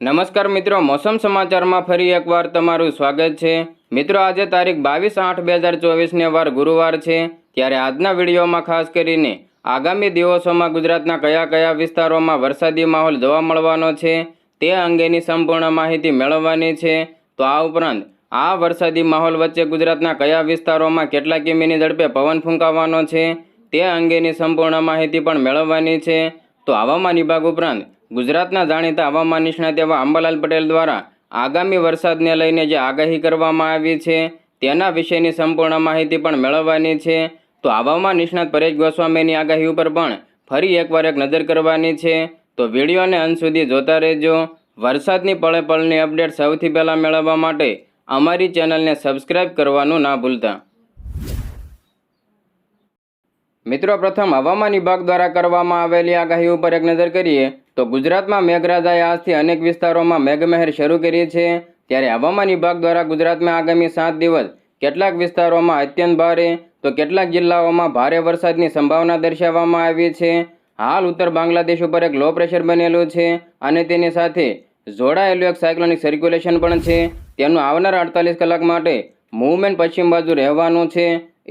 નમસ્કાર મિત્રો, મોસમ સમાચારમાં ફરી એકવાર તમારું સ્વાગત છે. મિત્રો, આજે તારીખ બાવીસ આઠ બે હજાર ચોવીસને વાર ગુરુવાર છે. ત્યારે આજના વિડીયોમાં ખાસ કરીને આગામી દિવસોમાં ગુજરાતના કયા કયા વિસ્તારોમાં વરસાદી માહોલ જોવા મળવાનો છે, તે અંગેની સંપૂર્ણ માહિતી મેળવવાની છે. તો આ ઉપરાંત, આ વરસાદી માહોલ વચ્ચે ગુજરાતના કયા વિસ્તારોમાં કેટલા કિમીની ઝડપે પવન ફૂંકાવાનો છે, તે અંગેની સંપૂર્ણ માહિતી પણ મેળવવાની છે. તો હવામાન વિભાગ ઉપરાંત ગુજરાતના જાણીતા હવામાન નિષ્ણાત એવા અંબાલાલ પટેલ દ્વારા આગામી વરસાદને લઈને જે આગાહી કરવામાં આવી છે, તેના વિશેની સંપૂર્ણ માહિતી પણ મેળવવાની છે. તો હવામાન નિષ્ણાત પરેશ ગોસ્વામીની આગાહી ઉપર પણ ફરી એકવાર એક નજર કરવાની છે. તો વિડીયોને અંત સુધી જોતા રહેજો. વરસાદની પળે પળની અપડેટ સૌથી પહેલાં મેળવવા માટે અમારી ચેનલને સબસ્ક્રાઇબ કરવાનું ના ભૂલતા. મિત્રો, પ્રથમ હવામાન વિભાગ દ્વારા કરવામાં આવેલી આગાહી ઉપર એક નજર કરીએ તો ગુજરાતમાં મેઘરાજાએ આજથી અનેક વિસ્તારોમાં મેઘમહેર શરૂ કરી છે. ત્યારે હવામાન વિભાગ દ્વારા ગુજરાતમાં આગામી સાત દિવસ કેટલાક વિસ્તારોમાં અત્યંત ભારે તો કેટલાક જિલ્લાઓમાં ભારે વરસાદની સંભાવના દર્શાવવામાં આવી છે. હાલ ઉત્તર બાંગ્લાદેશ ઉપર એક લો પ્રેશર બનેલું છે અને તેની સાથે જોડાયેલું એક સાયક્લોનિક સર્ક્યુલેશન પણ છે. તેનું આવનાર અડતાલીસ કલાક માટે મૂવમેન્ટ પશ્ચિમ બાજુ રહેવાનું છે.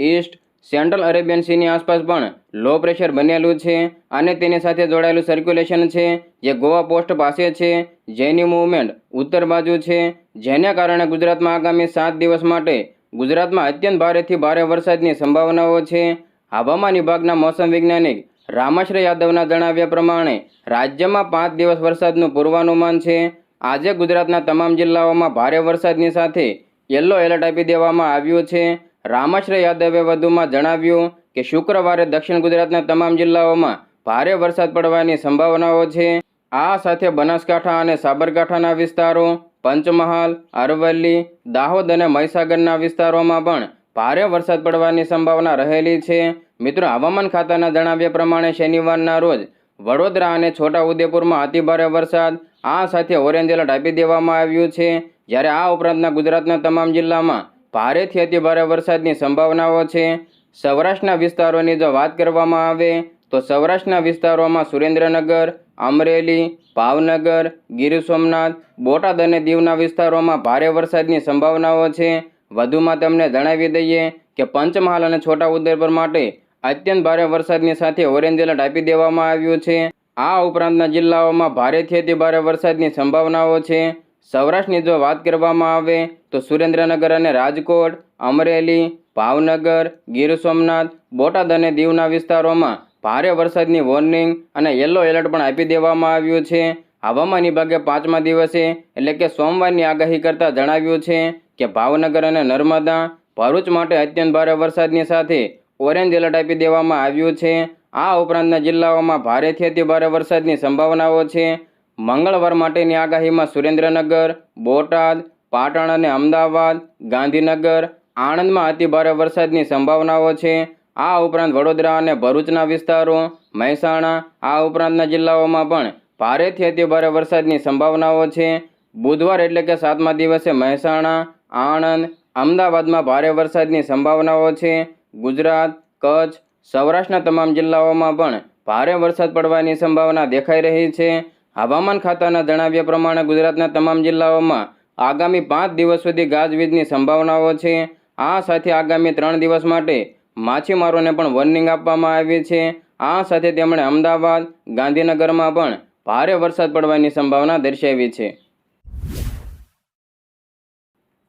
ઈસ્ટ સેન્ટ્રલ અરેબિયન સીની આસપાસ પણ લો પ્રેશર બનેલું છે અને તેની સાથે જોડાયેલું સર્ક્યુલેશન છે, જે ગોવા પોસ્ટ પાસે છે જેની મૂવમેન્ટ ઉત્તર બાજુ છે, જેને કારણે ગુજરાતમાં આગામી સાત દિવસ માટે ગુજરાતમાં અત્યંત ભારેથી ભારે વરસાદની સંભાવનાઓ છે. હવામાન વિભાગના મોસમ વૈજ્ઞાનિક રામાશ્રય યાદવના જણાવ્યા પ્રમાણે રાજ્યમાં પાંચ દિવસ વરસાદનું પૂર્વાનુમાન છે. આજે ગુજરાતના તમામ જિલ્લાઓમાં ભારે વરસાદની સાથે યલો એલર્ટ આપી દેવામાં આવ્યું છે. રામાશ્રય યાદવે વધુમાં જણાવ્યું કે શુક્રવારે દક્ષિણ ગુજરાતના તમામ જિલ્લાઓમાં ભારે વરસાદ પડવાની સંભાવનાઓ છે. આ સાથે બનાસકાંઠા અને સાબરકાંઠાના વિસ્તારો, પંચમહાલ, અરવલ્લી, દાહોદ અને મહીસાગરના વિસ્તારોમાં પણ ભારે વરસાદ પડવાની સંભાવના રહેલી છે. મિત્રો, હવામાન ખાતાના જણાવ્યા પ્રમાણે શનિવારના રોજ વડોદરા અને છોટા ઉદેપુરમાં અતિભારે વરસાદ, આ સાથે ઓરેન્જ એલર્ટ આપી દેવામાં આવ્યું છે. જ્યારે આ ઉપરાંતના ગુજરાતના તમામ જિલ્લામાં ભારેથી અતિભારે વરસાદની સંભાવનાઓ છે. સૌરાષ્ટ્રના વિસ્તારોની જો વાત કરવામાં આવે, તો સૌરાષ્ટ્રના વિસ્તારોમાં સુરેન્દ્રનગર, અમરેલી, ભાવનગર, ગીર સોમનાથ, બોટાદ અને દીવના વિસ્તારોમાં ભારે વરસાદની સંભાવનાઓ છે. વધુમાં તમને જણાવી દઈએ કે પંચમહાલ અને છોટા ઉદેપુર માટે અત્યંત ભારે વરસાદની સાથે ઓરેન્જ એલર્ટ આપી દેવામાં આવ્યું છે. આ ઉપરાંતના જિલ્લાઓમાં ભારેથી અતિ વરસાદની સંભાવનાઓ છે. સૌરાષ્ટ્રની જો વાત કરવામાં આવે તો સુરેન્દ્રનગર અને રાજકોટ, અમરેલી, ભાવનગર, ગીર સોમનાથ, બોટાદ અને દીવના વિસ્તારોમાં ભારે વરસાદની વોર્નિંગ અને યલો એલર્ટ પણ આપી દેવામાં આવ્યું છે. હવામાન વિભાગે પાંચમા દિવસે, એટલે કે સોમવારની આગાહી કરતાં જણાવ્યું છે કે ભાવનગર અને નર્મદા, ભરૂચ માટે અત્યંત ભારે વરસાદની સાથે ઓરેન્જ એલર્ટ આપી દેવામાં આવ્યું છે. આ ઉપરાંતના જિલ્લાઓમાં ભારેથી અતિ ભારે વરસાદની સંભાવનાઓ છે. મંગળવાર માટેની આગાહીમાં સુરેન્દ્રનગર, બોટાદ પાટણ અને અમદાવાદ, ગાંધીનગર આણંદમાં અતિભારે વરસાદની સંભાવનાઓ છે. આ ઉપરાંત વડોદરા અને ભરૂચના વિસ્તારો, મહેસાણા, આ ઉપરાંતના જિલ્લાઓમાં પણ ભારેથી અતિભારે વરસાદની સંભાવનાઓ છે. બુધવાર એટલે કે સાતમા દિવસે મહેસાણા, આણંદ, અમદાવાદમાં ભારે વરસાદની સંભાવનાઓ છે. ગુજરાત, કચ્છ, સૌરાષ્ટ્રના તમામ જિલ્લાઓમાં પણ ભારે વરસાદ પડવાની સંભાવના દેખાઈ રહી છે. હવામાન ખાતાના જણાવ્યા પ્રમાણે ગુજરાતના તમામ જિલ્લાઓમાં આગામી પાંચ દિવસ સુધી ગાજવીજની સંભાવનાઓ છે. આ સાથે આગામી ત્રણ દિવસ માટે માછીમારોને પણ વોર્નિંગ આપવામાં આવી છે. આ સાથે તેમણે અમદાવાદ, ગાંધીનગરમાં પણ ભારે વરસાદ પડવાની સંભાવના દર્શાવી છે.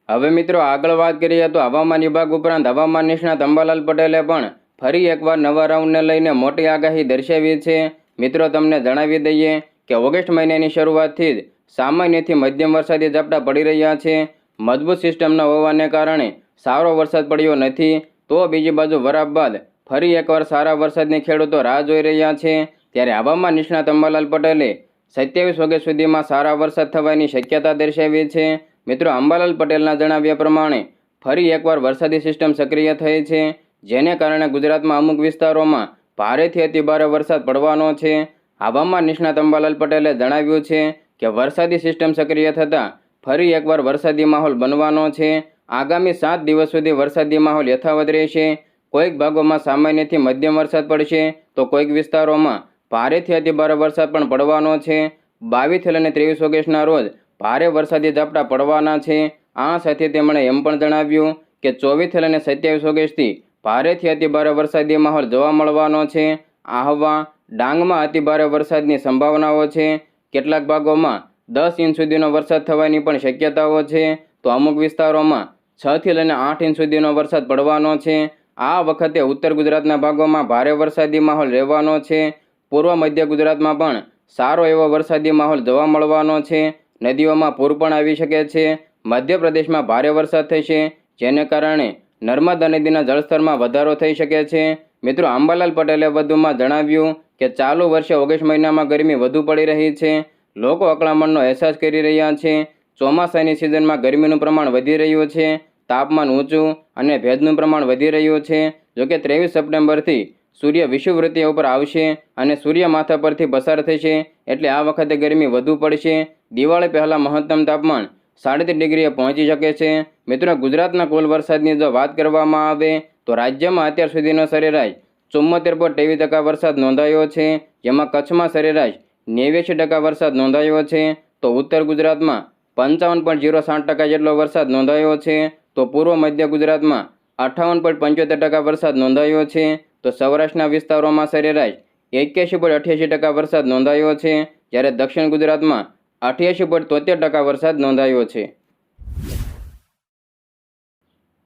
હવે મિત્રો આગળ વાત કરીએ તો હવામાન વિભાગ ઉપરાંત હવામાન નિષ્ણાત અંબાલાલ પટેલે પણ ફરી એકવાર નવા રાઉન્ડને લઈને મોટી આગાહી દર્શાવી છે. મિત્રો, તમને જણાવી દઈએ કે ઓગસ્ટ મહિનાની શરૂઆતથી જ સામાન્યથી મધ્યમ વરસાદી ઝાપટા પડી રહ્યા છે. મજબૂત સિસ્ટમ ન હોવાને કારણે સારો વરસાદ પડ્યો નથી, તો બીજી બાજુ વરાપ બાદ ફરી એકવાર સારા વરસાદની ખેડૂતો રાહ જોઈ રહ્યા છે. ત્યારે હવામાન નિષ્ણાત અંબાલાલ પટેલે સત્યાવીસ ઓગસ્ટ સુધીમાં સારા વરસાદ થવાની શક્યતા દર્શાવી છે. મિત્રો, અંબાલાલ પટેલના જણાવ્યા પ્રમાણે ફરી એકવાર વરસાદી સિસ્ટમ સક્રિય થઈ છે, જેને કારણે ગુજરાતમાં અમુક વિસ્તારોમાં ભારેથી અતિભારે વરસાદ પડવાનો છે. હવામાન નિષ્ણાત અંબાલાલ પટેલે જણાવ્યું છે કે વરસાદી સિસ્ટમ સક્રિય થતાં ફરી એકવાર વરસાદી માહોલ બનવાનો છે. આગામી સાત દિવસ સુધી વરસાદી માહોલ યથાવત રહેશે. કોઈક ભાગોમાં સામાન્યથી મધ્યમ વરસાદ પડશે. તો કોઈક વિસ્તારોમાં ભારેથી અતિભારે વરસાદ પણ પડવાનો છે. બાવીસથી લઈને ત્રેવીસ ઓગસ્ટના રોજ ભારે વરસાદી ઝાપટા પડવાના છે. આ સાથે તેમણે એમ પણ જણાવ્યું કે ચોવીસથી લઈને સત્યાવીસ ઓગસ્ટથી ભારેથી અતિભારે વરસાદી માહોલ જોવા મળવાનો છે. આહવા ડાંગમાં અતિભારે વરસાદની સંભાવનાઓ છે. કેટલાક ભાગોમાં દસ ઇંચ સુધીનો વરસાદ થવાની પણ શક્યતાઓ છે. તો અમુક વિસ્તારોમાં છથી લઈને આઠ ઇંચ સુધીનો વરસાદ પડવાનો છે. આ વખતે ઉત્તર ગુજરાતના ભાગોમાં ભારે વરસાદી માહોલ રહેવાનો છે. પૂર્વ મધ્ય ગુજરાતમાં પણ સારો એવો વરસાદી માહોલ જોવા મળવાનો છે. નદીઓમાં પૂર પણ આવી શકે છે. મધ્યપ્રદેશમાં ભારે વરસાદ થશે, જેને કારણે નર્મદા નદીના જળસ્તરમાં વધારો થઈ શકે છે. મિત્રો, અંબાલાલ પટેલે વધુમાં જણાવ્યું કે ચાલુ વર્ષે ઓગસ્ટ મહિનામાં ગરમી વધુ પડી રહી છે. લોકો અકળામણનો અહેસાસ કરી રહ્યા છે. ચોમાસાની સિઝનમાં ગરમીનું પ્રમાણ વધી રહ્યું છે. તાપમાન ઊંચું અને ભેજનું પ્રમાણ વધી રહ્યું છે. જોકે ત્રેવીસ સપ્ટેમ્બરથી સૂર્ય વિષુવવૃત્તિ ઉપર આવશે અને સૂર્ય માથા પરથી પસાર થશે એટલે આ વખતે ગરમી વધુ પડશે. દિવાળી પહેલાં મહત્તમ તાપમાન સાડત્રીસ ડિગ્રીએ પહોંચી શકે છે. મિત્રો, ગુજરાતના કુલ વરસાદની જો વાત કરવામાં આવે તો રાજ્યમાં અત્યાર સુધીનો સરેરાશ ચુમ્મોતેર પોઈન્ટ ત્રેવીસ ટકા વરસાદ નોંધાયો છે. જેમાં કચ્છમાં સરેરાશ નેવ્યાસી ટકા વરસાદ નોંધાયો છે. તો ઉત્તર ગુજરાતમાં પંચાવન પોઈન્ટ જીરો સાત ટકા જેટલો વરસાદ નોંધાયો છે. તો પૂર્વ મધ્ય ગુજરાતમાં અઠાવન પોઈન્ટ પંચોતેર ટકા વરસાદ નોંધાયો છે. તો સૌરાષ્ટ્રના વિસ્તારોમાં સરેરાશ એક્યાસી પોઈન્ટ અઠ્યાસી ટકા વરસાદ નોંધાયો છે. જ્યારે દક્ષિણ ગુજરાતમાં અઠ્યાસી પોઈન્ટ તોતેર ટકા વરસાદ નોંધાયો છે.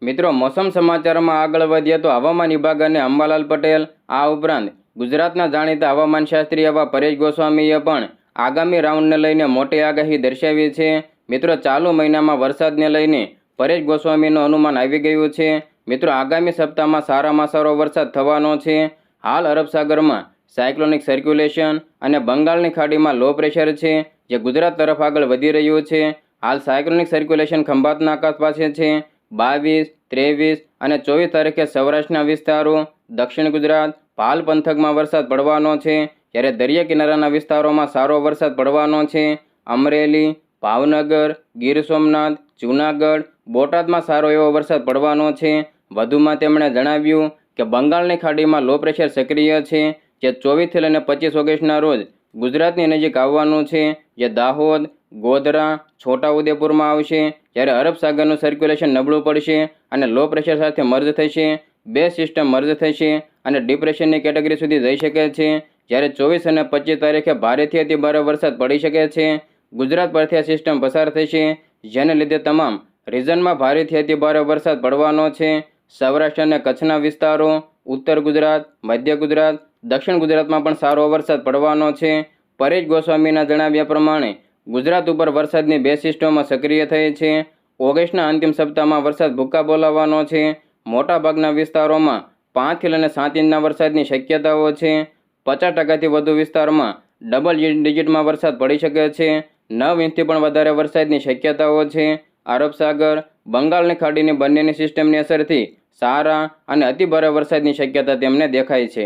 મિત્રો, મોસમ સમાચારમાં આગળ વધીએ તો હવામાન વિભાગ અને અંબાલાલ પટેલ આ ઉપરાંત ગુજરાતના જાણીતા હવામાનશાસ્ત્રી એવા પરેશ ગોસ્વામીએ પણ આગામી રાઉન્ડને લઈને મોટી આગાહી દર્શાવી છે. મિત્રો, ચાલુ મહિનામાં વરસાદને લઈને પરેશ ગોસ્વામીનું અનુમાન આવી ગયું છે. મિત્રો, આગામી સપ્તાહમાં સારામાં સારો વરસાદ થવાનો છે. હાલ અરબસાગરમાં સાયક્લોનિક સર્ક્યુલેશન અને બંગાળની ખાડીમાં લો પ્રેશર છે, જે ગુજરાત તરફ આગળ વધી રહ્યું છે. હાલ સાયક્લોનિક સર્ક્યુલેશન ખંભાતના આકાશ પાસે છે. બાવીસ, ત્રેવીસ અને ચોવીસ તારીખે સૌરાષ્ટ્રના વિસ્તારો, દક્ષિણ ગુજરાત, પાલ પંથકમાં વરસાદ પડવાનો છે. જ્યારે દરિયા કિનારાના વિસ્તારોમાં સારો વરસાદ પડવાનો છે. અમરેલી, ભાવનગર, ગીર સોમનાથ, જૂનાગઢ, બોટાદમાં સારો એવો વરસાદ પડવાનો છે. વધુમાં તેમણે જણાવ્યું કે બંગાળની ખાડીમાં લો પ્રેશર સક્રિય છે, જે ચોવીસથી લઈને પચીસ ઓગસ્ટના રોજ ગુજરાતની નજીક આવવાનું છે. જે દાહોદ, ગોધરા, છોટાઉદેપુરમાં આવશે. જ્યારે અરબ સાગરનું સર્ક્યુલેશન નબળું પડશે અને લો પ્રેશર સાથે મર્જ થશે, બે સિસ્ટમ મર્જ થશે અને ડિપ્રેશનની કેટેગરી સુધી જઈ શકે છે. જ્યારે ચોવીસ અને પચીસ તારીખે ભારેથી અતિ ભારે વરસાદ પડી શકે છે, ગુજરાત પરથી આ સિસ્ટમ પસાર થશે. જેને લીધે તમામ રિજનમાં ભારેથી અતિ ભારે વરસાદ પડવાનો છે. સૌરાષ્ટ્ર અને કચ્છના વિસ્તારો, ઉત્તર ગુજરાત, મધ્ય ગુજરાત, દક્ષિણ ગુજરાતમાં પણ સારો વરસાદ પડવાનો છે. પરેશ ગોસ્વામીના જણાવ્યા પ્રમાણે ગુજરાત ઉપર વરસાદની બે સિસ્ટમો સક્રિય થઈ છે. ઓગસ્ટના અંતિમ સપ્તાહમાં વરસાદ ભૂક્કા બોલાવવાનો છે. મોટાભાગના વિસ્તારોમાં પાંચથી લઈને સાત ઇંચના વરસાદની શક્યતાઓ છે. પચાસ ટકાથી વધુ વિસ્તારમાં ડબલ ડિજિટમાં વરસાદ પડી શકે છે. નવ ઇંચથી પણ વધારે વરસાદની શક્યતાઓ છે. અરબ સાગર, બંગાળની ખાડીની બંનેની સિસ્ટમની અસરથી સારા અને અતિભારે વરસાદની શક્યતા તેમને દેખાય છે.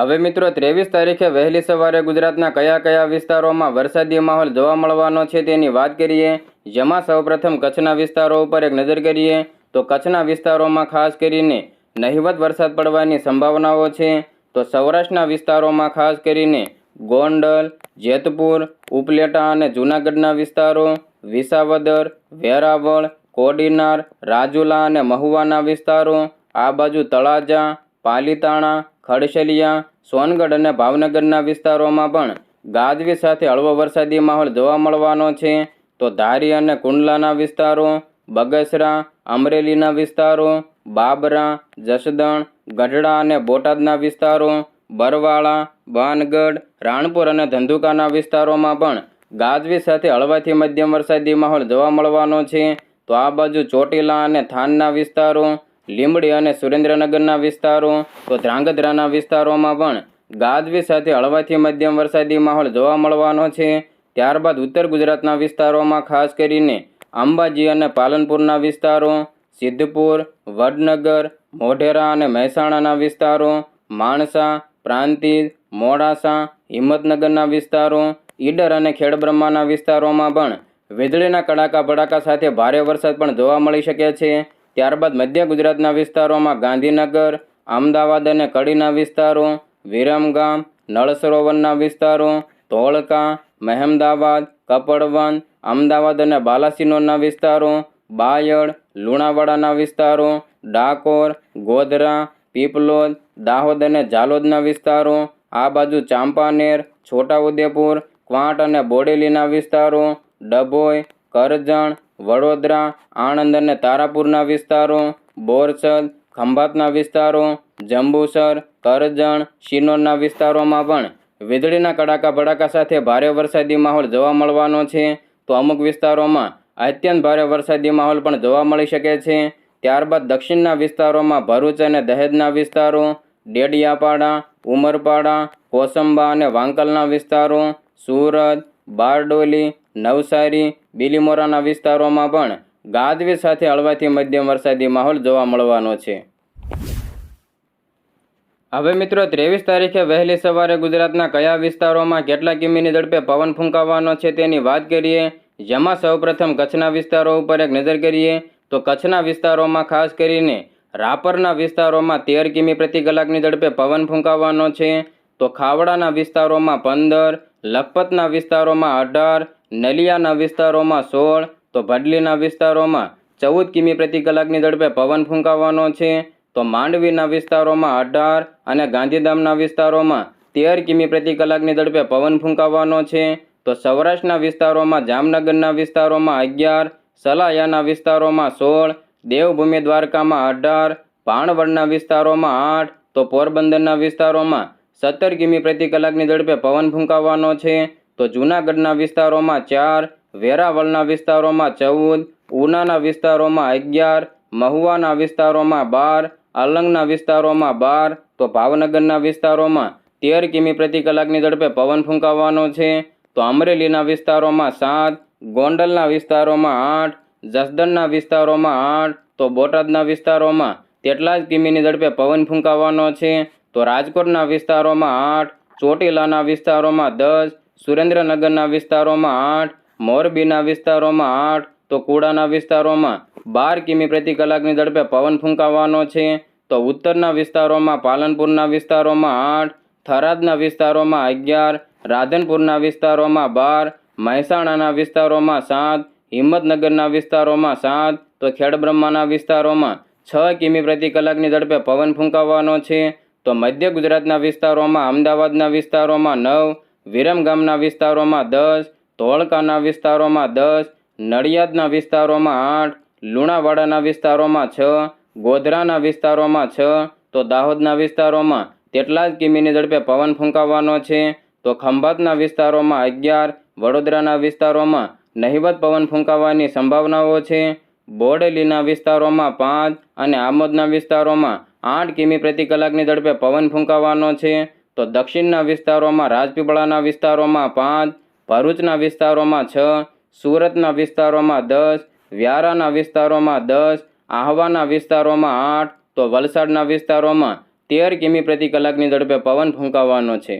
હવે મિત્રો, ત્રેવીસ તારીખે વહેલી સવારે ગુજરાતના કયા કયા વિસ્તારોમાં વરસાદી માહોલ જોવા મળવાનો છે તેની વાત કરીએ. જેમાં સૌપ્રથમ કચ્છના વિસ્તારો ઉપર એક નજર કરીએ, તો કચ્છના વિસ્તારોમાં ખાસ કરીને નહિવત વરસાદ પડવાની સંભાવનાઓ છે. તો સૌરાષ્ટ્રના વિસ્તારોમાં ખાસ કરીને ગોંડલ, જેતપુર, ઉપલેટા અને જૂનાગઢના વિસ્તારો, વિસાવદર, વેરાવળ, કોડીનાર, રાજુલા અને મહુવાના વિસ્તારો, આ બાજુ તળાજા, પાલીતાણા ખડશલિયા સોનગઢ અને ભાવનગરના વિસ્તારોમાં પણ ગાજવી સાથે હળવો વરસાદી માહોલ જોવા મળવાનો છે. તો ધારી અને કુંડલાના વિસ્તારો, બગસરા, અમરેલીના વિસ્તારો, બાબરા, જસદણ, ગઢડા અને બોટાદના વિસ્તારો, બરવાળા ભાનગઢ રાણપુર અને ધંધુકાના વિસ્તારોમાં પણ ગાજવી સાથે હળવાથી મધ્યમ વરસાદી માહોલ જોવા મળવાનો છે. તો આ બાજુ ચોટીલા અને થાનના વિસ્તારો લીંબડી અને સુરેન્દ્રનગરના વિસ્તારો, તો ધ્રાંગધ્રાના વિસ્તારોમાં પણ ગાજવી સાથે હળવાથી મધ્યમ વરસાદી માહોલ જોવા મળવાનો છે. ત્યારબાદ ઉત્તર ગુજરાતના વિસ્તારોમાં ખાસ કરીને અંબાજી અને પાલનપુરના વિસ્તારો, સિદ્ધપુર, વડનગર, મોઢેરા અને મહેસાણાના વિસ્તારો, માણસા, પ્રાંતિજ, મોડાસા, હિંમતનગરના વિસ્તારો, ઈડર અને ખેડબ્રહ્માના વિસ્તારોમાં પણ વીજળીના કડાકા ભડાકા સાથે ભારે વરસાદ પણ જોવા મળી શકે છે. ત્યારબાદ મધ્ય ગુજરાતના વિસ્તારોમાં ગાંધીનગર, અમદાવાદ અને કડીના વિસ્તારો વિરમગામ નળ સરોવરના વિસ્તારો, ધોળકા, મહેમદાવાદ, કપડવન, અમદાવાદ અને બાલાસિનોરના વિસ્તારો, બાયડ, લુણાવાડાના વિસ્તારો, ડાકોર, ગોધરા, પીપલોદ, દાહોદ અને ઝાલોદના વિસ્તારો, આ બાજુ ચાંપાનેર, છોટાઉદેપુર, ક્વાંટ અને બોડેલીના વિસ્તારો, ડભોઈ, કરજણ વડોદરા, આણંદ અને તારાપુરના વિસ્તારો, બોરસદ, ખંભાતના વિસ્તારો, જંબુસર કરજણ શિનોરના વિસ્તારોમાં પણ વીજળીના કડાકા ભડાકા સાથે ભારે વરસાદી માહોલ જોવા મળવાનો છે. તો અમુક વિસ્તારોમાં અત્યંત ભારે વરસાદી માહોલ પણ જોવા મળી શકે છે. ત્યારબાદ દક્ષિણના વિસ્તારોમાં ભરૂચ અને દહેજના વિસ્તારો, ડેડિયાપાડા, ઉમરપાડા કોસંબા અને વાંકલના વિસ્તારો, સુરત, બારડોલી, નવસારી બિલીમોરાના વિસ્તારોમાં પણ ગાજવીજ સાથે હળવાથી મધ્યમ વરસાદી માહોલ જોવા મળવાનો છે. હવે મિત્રો, ત્રેવીસ તારીખે વહેલી સવારે ગુજરાતના કયા વિસ્તારોમાં કેટલા કિમીની ઝડપે પવન ફૂંકાવાનો છે તેની વાત કરીએ, જેમાં સૌપ્રથમ કચ્છના વિસ્તારો ઉપર એક નજર કરીએ, તો કચ્છના વિસ્તારોમાં ખાસ કરીને રાપરના વિસ્તારોમાં તેર કિમી પ્રતિ કલાકની ઝડપે પવન ફૂંકાવાનો છે, તો ખાવડાના વિસ્તારોમાં પંદર, લખપતના વિસ્તારોમાં અઢાર નલિયાના વિસ્તારોમાં સોળ, તો ભડલીના વિસ્તારોમાં ચૌદ કિમી પ્રતિ કલાકની ઝડપે પવન ફૂંકાવાનો છે. તો માંડવીના વિસ્તારોમાં અઢાર અને ગાંધીધામના વિસ્તારોમાં તેર કિમી પ્રતિ કલાકની ઝડપે પવન ફૂંકાવાનો છે. તો સૌરાષ્ટ્રના વિસ્તારોમાં જામનગરના વિસ્તારોમાં અગિયાર, સલાયાના વિસ્તારોમાં સોળ, દેવભૂમિ દ્વારકામાં અઢાર ભાણવડના વિસ્તારોમાં આઠ, તો પોરબંદરના વિસ્તારોમાં સત્તર કિમી પ્રતિ કલાકની ઝડપે પવન ફૂંકાવાનો છે. તો જૂનાગઢના વિસ્તારોમાં ચાર, વેરાવળના વિસ્તારોમાં ચૌદ, ઉનાના વિસ્તારોમાં અગિયાર, મહુવાના વિસ્તારોમાં બાર અલંગના વિસ્તારોમાં બાર, તો ભાવનગરના વિસ્તારોમાં તેર કિમી પ્રતિ કલાકની ઝડપે પવન ફૂંકાવાનો છે. તો અમરેલીના વિસ્તારોમાં સાત, ગોંડલના વિસ્તારોમાં આઠ, જસદણના વિસ્તારોમાં આઠ, તો બોટાદના વિસ્તારોમાં તેટલા જ કિમીની ઝડપે પવન ફૂંકાવાનો છે. તો રાજકોટના વિસ્તારોમાં આઠ, ચોટીલાના વિસ્તારોમાં દસ સુરેન્દ્રનગરના વિસ્તારોમાં આઠ, મોરબીના વિસ્તારોમાં આઠ, તો કુડાના વિસ્તારોમાં બાર કિમી પ્રતિ કલાકની ઝડપે પવન ફૂંકાવાનો છે. તો ઉત્તરના વિસ્તારોમાં પાલનપુરના વિસ્તારોમાં આઠ, થરાદના વિસ્તારોમાં અગિયાર, રાધનપુરના વિસ્તારોમાં બાર, મહેસાણાના વિસ્તારોમાં સાત, હિંમતનગરના વિસ્તારોમાં સાત, તો ખેડબ્રહ્માના વિસ્તારોમાં છ કિમી પ્રતિ કલાકની ઝડપે પવન ફૂંકાવાનો છે. તો મધ્ય ગુજરાતના વિસ્તારોમાં, અમદાવાદના વિસ્તારોમાં નવ વિરમગામના વિસ્તારોમાં દસ, ધોળકાના વિસ્તારોમાં દસ, નડિયાદના વિસ્તારોમાં આઠ, લુણાવાડાના વિસ્તારોમાં છ, ગોધરાના વિસ્તારોમાં છ, તો દાહોદના વિસ્તારોમાં તેટલા જ કિમીની ઝડપે પવન ફૂંકાવાનો છે. તો ખંભાતના વિસ્તારોમાં અગિયાર, વડોદરાના વિસ્તારોમાં નહિવત પવન ફૂંકાવાની સંભાવનાઓ છે. બોડેલીના વિસ્તારોમાં પાંચ અને આમોદના વિસ્તારોમાં આઠ કિમી પ્રતિ કલાકની ઝડપે પવન ફૂંકાવાનો છે. તો દક્ષિણના વિસ્તારોમાં રાજપીપળાના વિસ્તારોમાં પાંચ, ભરૂચના વિસ્તારોમાં છ, સુરતના વિસ્તારોમાં દસ, વ્યારાના વિસ્તારોમાં દસ, આહવાના વિસ્તારોમાં આઠ, તો વલસાડના વિસ્તારોમાં તેર કિમી પ્રતિ કલાકની ઝડપે પવન ફૂંકાવાનો છે.